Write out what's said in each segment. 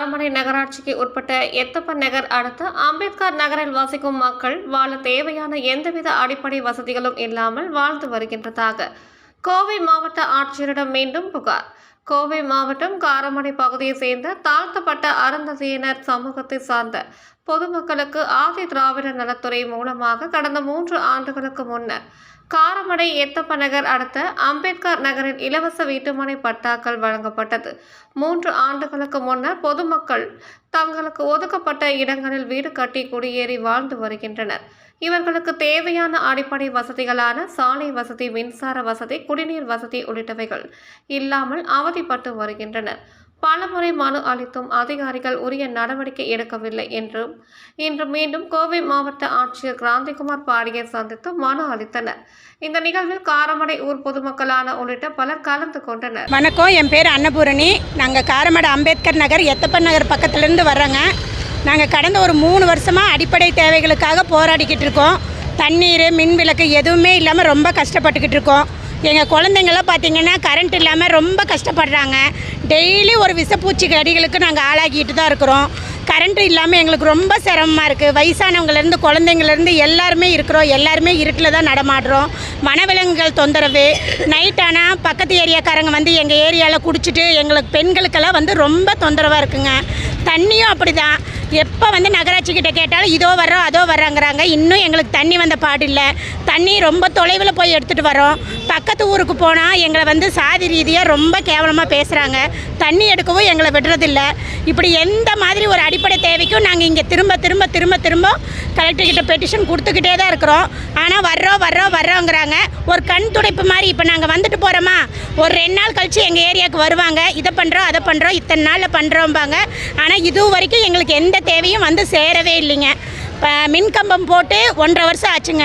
நகராட்சிக்கு உட்பட்ட எத்தப்பன் நகர் அடுத்த அம்பேத்கர் நகரில் வசிக்கும் மக்கள் வாழ தேவையான எந்தவித அடிப்படை வசதிகளும் இல்லாமல் வாழ்ந்து வருகின்றதாக கோவை மாவட்ட ஆட்சியரிடம் மீண்டும் புகார். கோவை மாவட்டம் காரமடை பகுதியை சேர்ந்த தாழ்த்தப்பட்ட அருந்ததியினர் சமூகத்தை சார்ந்த பொதுமக்களுக்கு ஆதி திராவிட நலத்துறை மூலமாக கடந்த மூன்று ஆண்டுகளுக்கு முன்னர் காரமடை எத்தப்ப நகர் அடுத்த அம்பேத்கர் நகரில் இலவச வீட்டுமனை பட்டாக்கள் வழங்கப்பட்டது. மூன்று ஆண்டுகளுக்கு முன்னர் பொதுமக்கள் தங்களுக்கு ஒதுக்கப்பட்ட இடங்களில் வீடு கட்டி குடியேறி வாழ்ந்து வருகின்றனர். இவர்களுக்கு தேவையான அடிப்படை வசதிகளான சாலை வசதி மின்சார வசதி குடிநீர் வசதி உள்ளிட்டவைகள் இல்லாமல் அவதிப்பட்டு வருகின்றனர். பலமுறை மனு அளித்தும் அதிகாரிகள் உரிய நடவடிக்கை எடுக்கவில்லை என்றும் இன்று மீண்டும் கோவை மாவட்ட ஆட்சியர் கிராந்திகுமார் பாடியை சந்தித்து மனு அளித்தனர். இந்த நிகழ்வில் காரமடை ஊர் பொதுமக்களான உள்ளிட்ட பலர் கலந்து கொண்டனர். வணக்கம் என் பேர் அன்னபூரணி. நாங்கள் காரமடை அம்பேத்கர் நகர் எத்தப்பன் நகர் பக்கத்துலேருந்து வர்றோங்க. நாங்கள் கடந்த ஒரு மூணு வருஷமாக அடிப்படை தேவைகளுக்காக போராடிக்கிட்டு இருக்கோம். தண்ணீர் மின் விளக்கு எதுவுமே இல்லாமல் ரொம்ப கஷ்டப்பட்டுக்கிட்டு இருக்கோம். எங்கள் குழந்தைங்களாம் பார்த்தீங்கன்னா கரண்ட் இல்லாமல் ரொம்ப கஷ்டப்படுறாங்க. டெய்லி ஒரு விஷப்பூச்சி கடிகளுக்கு நாங்கள் ஆளாகிட்டு தான் இருக்கிறோம். கரண்ட் இல்லாமல் எங்களுக்கு ரொம்ப சிரமமாக இருக்குது வயசானவங்கலேருந்து குழந்தைங்கலேருந்து எல்லாருமே இருக்கிறோம். எல்லாருமே இருட்டில் தான் நடமாடுறோம். மனவிலங்குகள் தொந்தரவு. நைட் ஆனால் பக்கத்து ஏரியாக்காரங்க வந்து எங்கள் ஏரியாவில் குடிச்சிட்டு எங்களுக்கு பெண்களுக்கெல்லாம் வந்து ரொம்ப தொந்தரவாக இருக்குங்க. தண்ணியும் அப்படி தான் எப்போ வந்து நகராட்சிக்கிட்ட கேட்டாலும் இதோ வர்றோம் அதோ வர்றாங்கிறாங்க. இன்னும் எங்களுக்கு தண்ணி வந்த பாடு இல்லை. தண்ணி ரொம்ப தொலைவில் போய் எடுத்துகிட்டு வரோம். பக்கத்து ஊருக்கு போனால் எங்களை வந்து சாதி ரீதியாக ரொம்ப கேவலமாக பேசுகிறாங்க தண்ணி எடுக்கவும் எங்களை விடுறதில்ல. இப்படி எந்த மாதிரி ஒரு அடிப்படை தேவைக்கும் நாங்கள் இங்கே திரும்ப திரும்ப திரும்ப திரும்ப கலெக்டர்கிட்ட பெட்டிஷன் கொடுத்துக்கிட்டே தான் இருக்கிறோம். ஆனால் வர்றோம் வர்றோம் வர்றோங்கிறாங்க. ஒரு கண் துடைப்பு மாதிரி இப்போ நாங்கள் வந்துட்டு போகிறோமா ஒரு ரெண்டு நாள் கழித்து எங்கள் ஏரியாவுக்கு வருவாங்க. இதை பண்ணுறோம் அதை பண்ணுறோம் இத்தனை நாளில் பண்ணுறோம்பாங்க ஆனால் இது வரைக்கும் எங்களுக்கு எந்த தேவையும் வந்து சேரவே இல்லைங்க. இப்போ மின்கம்பம் போட்டு ஒன்றரை வருஷம் ஆச்சுங்க.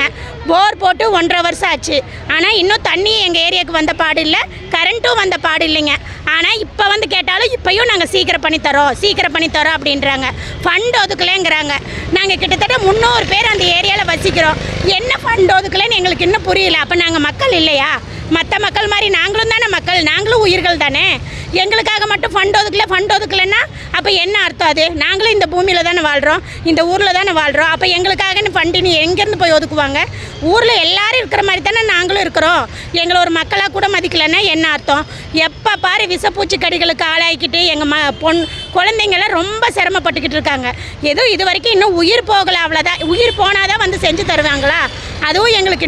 போர் போட்டு ஒன்றரை வருஷம் ஆச்சு. ஆனால் இன்னும் தண்ணி எங்கள் ஏரியாவுக்கு வந்த பாடு இல்லை. கரண்ட்டும் வந்த பாடு இல்லைங்க. ஆனால் இப்போ வந்து கேட்டாலும் இப்போயும் நாங்கள் சீக்கிரம் பண்ணித்தரோம் சீக்கிரம் பண்ணித்தரோம் அப்படின்றாங்க. ஃபண்ட் ஒதுக்கலைங்கிறாங்க. நாங்கள் கிட்டத்தட்ட முந்நூறு பேர் அந்த ஏரியாவில் வசிக்கிறோம். என்ன ஃபண்ட் ஒதுக்கலைன்னு எங்களுக்கு இன்னும் புரியல. அப்போ நாங்கள் மக்கள் இல்லையா? மற்ற மக்கள் மாதிரி நாங்களும் தானே மக்கள். நாங்களும் உயிர்கள் தானே? எங்களுக்காக மட்டும் ஃபண்ட் ஒதுக்கல ஃபண்ட் ஒதுக்கலைன்னா அப்போ என்ன அர்த்தம் அது? நாங்களும் இந்த பூமியில் தானே வாழ்கிறோம் இந்த ஊரில் தானே வாழ்கிறோம் அப்போ எங்களுக்காகன்னு ஃபண்டு நீ எங்கேருந்து போய் ஒதுக்குவாங்க? ஊரில் எல்லாரும் இருக்கிற மாதிரி தானே நாங்களும் இருக்கிறோம். எங்களை ஒரு மக்களாக கூட மதிக்கலைன்னா என்ன அர்த்தம்? எப்போ பாரு விஷப்பூச்சி கடிகளுக்கு ஆளாக்கிட்டு எங்கள் ம பொன் குழந்தைங்களாம் ரொம்ப சிரமப்பட்டுக்கிட்டு இருக்காங்க. ஏதோ இது வரைக்கும் இன்னும் உயிர் போகலை அவ்வளோதான் உயிர் போனால் தான் வந்து செஞ்சு தருவாங்களா? அதுவும் எங்களுக்கு